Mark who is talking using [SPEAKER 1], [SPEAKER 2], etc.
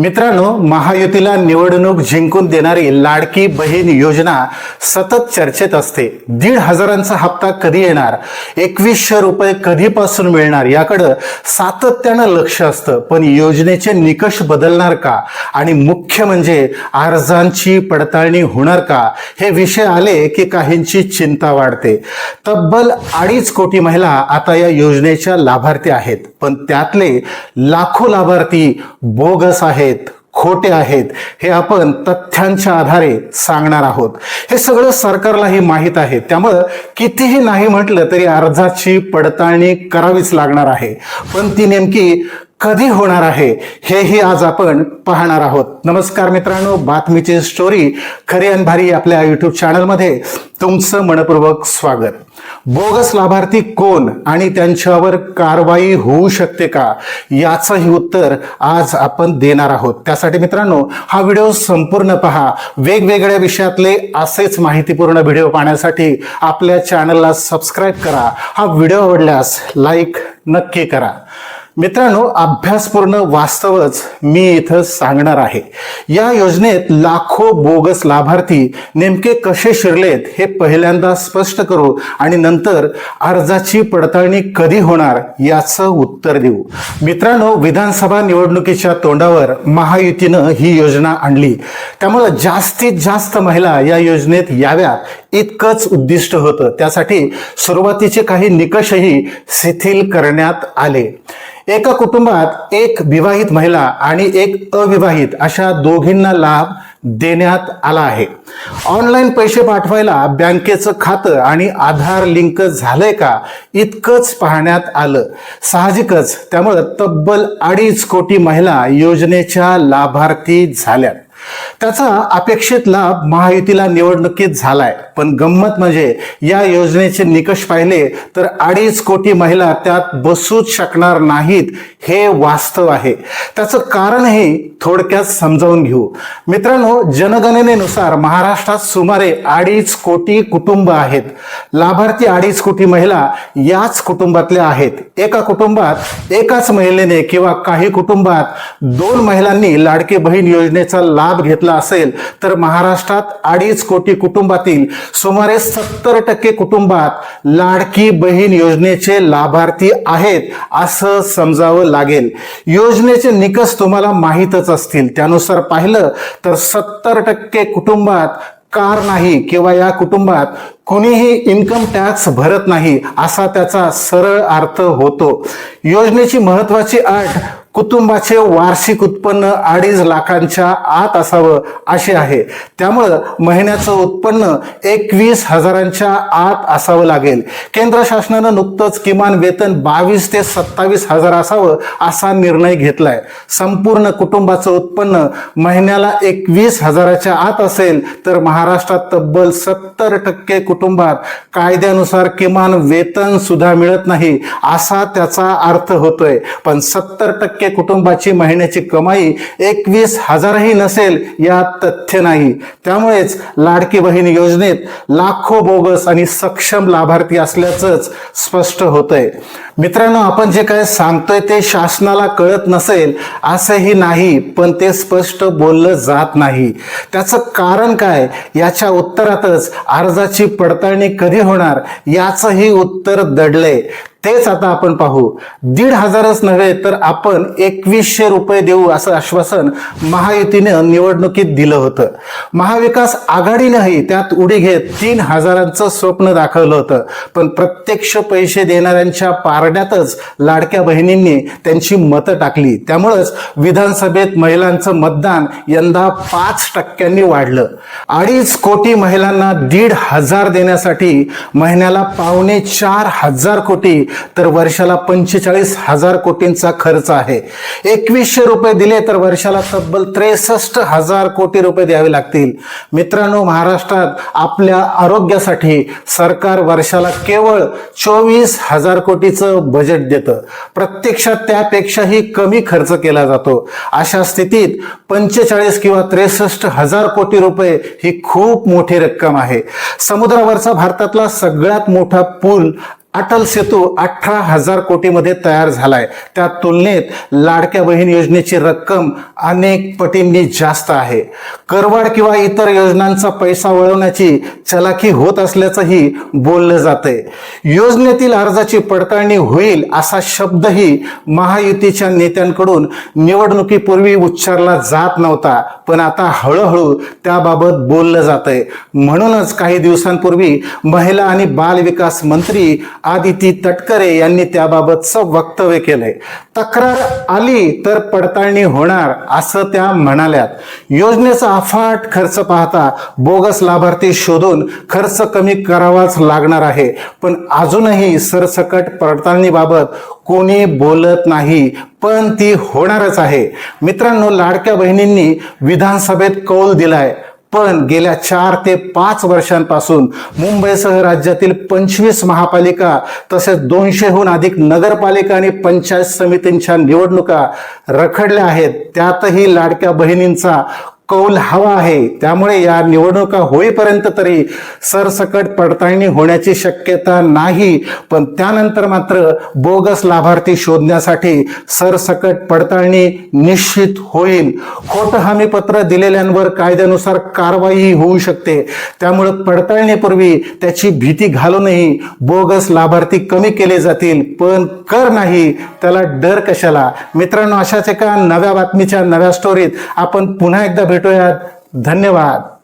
[SPEAKER 1] मित्रांनो महायुतीला निवडणूक जिंकून देणारी लाडकी बहीण योजना सतत चर्चेत असते. दीड हजारांचा हप्ता कधी येणार? एकवीसशे रुपये कधीपासून मिळणार? याकडं सातत्यानं लक्ष असतं. पण योजनेचे निकष बदलणार का? आणि मुख्य म्हणजे अर्जांची पडताळणी होणार का? हे विषय आले की काहींची चिंता वाढते. तब्बल अडीच कोटी महिला आता या योजनेच्या लाभार्थी आहेत. पण त्यातले लाखो लाभार्थी बोगस आहेत खोटे आहेत हे आपण तथ्यांच्या आधारे सांगणार आहोत. हे सगळं सरकारलाही माहीत आहे. त्यामुळं कितीही नाही म्हटलं तरी अर्जाची पडताळणी करावीच लागणार आहे. पण ती नेमकी कधी होणार आहे हेही आज आपण पाहणार आहोत. नमस्कार मित्रांनो बातमीची स्टोरी खरी आणि भारी आपल्या युट्यूब चॅनलमध्ये तुमचं मनपूर्वक स्वागत. बोगस लाभार्थी कोण आणि त्यांच्यावर कारवाई होऊ शकते का याचंही उत्तर आज आपण देणार आहोत. त्यासाठी मित्रांनो हा व्हिडिओ संपूर्ण पहा. वेगवेगळ्या विषयातले असेच माहितीपूर्ण व्हिडिओ पाहण्यासाठी आपल्या चॅनलला सबस्क्राईब करा. हा व्हिडिओ आवडल्यास लाईक नक्की करा. मित्रांनो अभ्यासपूर्ण वास्तवच मी इथं सांगणार आहे. या योजनेत लाखो बोगस लाभार्थी नेमके कसे शिरलेत हे पहिल्यांदा स्पष्ट करू आणि नंतर अर्जाची पडताळणी कधी होणार याचं उत्तर देऊ. मित्रांनो विधानसभा निवडणुकीच्या तोंडावर महायुतीनं ही योजना आणली. त्यामुळं जास्तीत जास्त महिला या योजनेत याव्यात इतकंच उद्दिष्ट होतं. त्यासाठी सुरुवातीचे काही निकषही शिथिल करण्यात आले. एका कुटुंबात एक विवाहित महिला आणि एक अविवाहित अशा दोघींना लाभ देण्यात आला आहे. ऑनलाईन पैसे पाठवायला बँकेचं खातं आणि आधार लिंक झालंय का? इतकंच पाहण्यात आलं. साहजिकच त्यामुळं तब्बल अडीच कोटी महिला योजनेच्या लाभार्थी झाल्या त्याचा अपेक्षित लाभ महायुतीला निवडणुकीत झालाय. पण गंमत म्हणजे या योजनेचे निकष पाहिले तर अडीच कोटी महिला त्यात बसूच शकणार नाहीत हे वास्तव आहे. त्याचं कारणही थोडक्यात समजावून घेऊ. मित्रांनो जनगणनेनुसार महाराष्ट्रात सुमारे अडीच कोटी कुटुंब आहेत. लाभार्थी अडीच कोटी महिला याच कुटुंबातल्या आहेत. एका कुटुंबात एकाच महिलेने किंवा काही कुटुंबात दोन महिलांनी लाडकी बहीण योजनेचा लाभ लाभ घेतला असेल तर महाराष्ट्रात अडीच कोटी कुटुंबातील सुमारे सत्तर टक्के कुटुंबात लाडकी बहीण योजनेचे लाभार्थी आहेत असं समजावं लागेल. योजनेचे निकष तुम्हाला माहीतच असतील. त्यानुसार पाहिलं तर सत्तर टक्के कुटुंबात कार नाही किंवा या कुटुंबात कोणीही इन्कम टॅक्स भरत नाही असा त्याचा सरळ अर्थ होतो. योजनेची महत्वाची अट कुटुंबाचे वार्षिक उत्पन्न अडीच लाखांच्या आत असावं असे आहे. त्यामुळं महिन्याचं उत्पन्न एकवीस हजारांच्या आत असावं लागेल. केंद्र शासनानं नुकतंच किमान वेतन बावीस ते सत्तावीस हजार असावं असा निर्णय घेतलाय. संपूर्ण कुटुंबाचं उत्पन्न महिन्याला एकवीस हजाराच्या आत असेल तर महाराष्ट्रात तब्बल सत्तर टक्के कुटुंबात कायद्यानुसार किमान वेतन सुद्धा मिळत नाही असा त्याचा अर्थ होतोय. पण सत्तर टक्के कुटुंबाची महिन्याची कमाई एकवीस हजारही नसेल यात तथ्य नाही. त्यामुळेच लाडकी बहीण योजनेत लाखो बोगस आणि सक्षम लाभार्थी असल्याचंच स्पष्ट होतंय. मित्रांनो आपण जे काय सांगतोय ते शासनाला कळत नसेल असंही नाही पण ते स्पष्ट बोललं जात नाही. त्याचं कारण काय? याच्या उत्तरातच अर्जाची पडताळणी कधी होणार? याचंही उत्तर दडलंय. तेच आता आपण पाहू. दीड हजारच नव्हे तर आपण एकवीसशे रुपये देऊ असं आश्वासन महायुतीनं निवडणुकीत दिलं होतं. महाविकास आघाडीनंही त्यात उडी घेत तीन हजारांचं स्वप्न दाखवलं होतं. पण प्रत्यक्ष पैसे देणाऱ्यांच्या पारड्यातच लाडक्या बहिणींनी त्यांची मतं टाकली. त्यामुळंच विधानसभेत महिलांचं मतदान यंदा पाच टक्क्यांनी वाढलं. अडीच कोटी महिलांना दीड हजार देण्यासाठी महिन्याला पावणे चार हजार कोटी तर वर्षाला पंचेचाळीस हजार कोटींचा खर्च आहे. एकवीसशे रुपये दिले तर वर्षाला तब्बल त्रेसष्ट हजार कोटी रुपये द्यावे लागतील. मित्रांनो महाराष्ट्रात आपल्या आरोग्यासाठी सरकार वर्षाला केवळ चोवीस हजार कोटीचं बजेट देतं. प्रत्यक्षात त्यापेक्षाही कमी खर्च केला जातो. अशा स्थितीत पंचेचाळीस किंवा त्रेसष्ट हजार कोटी रुपये ही खूप मोठी रक्कम आहे. समुद्रावरचा भारतातला सगळ्यात मोठा पूल अटल सेतू अठरा हजार कोटीमध्ये तयार झालाय. त्या तुलनेत लाडक्या बहीण योजनेची रक्कम अनेक पटींनी जास्त आहे. करवाड किंवा इतर योजनांचा पैसा वळवण्याची चलाखी होत असल्याचंही बोललं जातंय. योजनेतील अर्जाची पडताळणी होईल असा शब्दही महायुतीच्या नेत्यांकडून निवडणुकीपूर्वी उच्चारला जात नव्हता पण आता हळूहळू त्याबाबत बोललं जातंय. म्हणूनच काही दिवसांपूर्वी महिला आणि बाल विकास मंत्री आदिती तटकरे यांनी त्याबाबतचं वक्तव्य केलंय. तक्रार आली तर पडताळणी होणार असं त्या म्हणाल्यात. योजनेचा अफाट खर्च पाहता बोगस लाभार्थी शोधून खर्च कमी करावाच लागणार आहे. पण अजूनही सरसकट पडताळणीबाबत कोणी बोलत नाही पण ती होणारच आहे. मित्रांनो लाडक्या बहिणींनी विधानसभेत कौल दिलाय. पण गेल्या चार ते पाच वर्षांपासून मुंबईसह राज्यातील पंचवीस महापालिका तसेच दोनशेहून अधिक नगरपालिका आणि पंचायत समितींच्या निवडणुका रखडल्या आहेत. त्यातही लाडक्या बहिणींचा कौल हवा आहे. त्यामुळे या निवडणुका होईपर्यंत तरी सरसकट पडताळणी होण्याची शक्यता नाही. पण त्यानंतर मात्र बोगस लाभार्थी शोधण्यासाठी सरसकट पडताळणी निश्चित होईल. खोटं हमीपत्र दिलेल्यांवर कायद्यानुसार कारवाई होऊ शकते. त्यामुळे पडताळणीपूर्वी त्याची भीती घालूनही बोगस लाभार्थी कमी केले जातील. पण कर नाही त्याला डर कशाला? मित्रांनो अशाच एका नव्या बातमीच्या नव्या स्टोरीत आपण पुन्हा एकदा भेटूयात. धन्यवाद.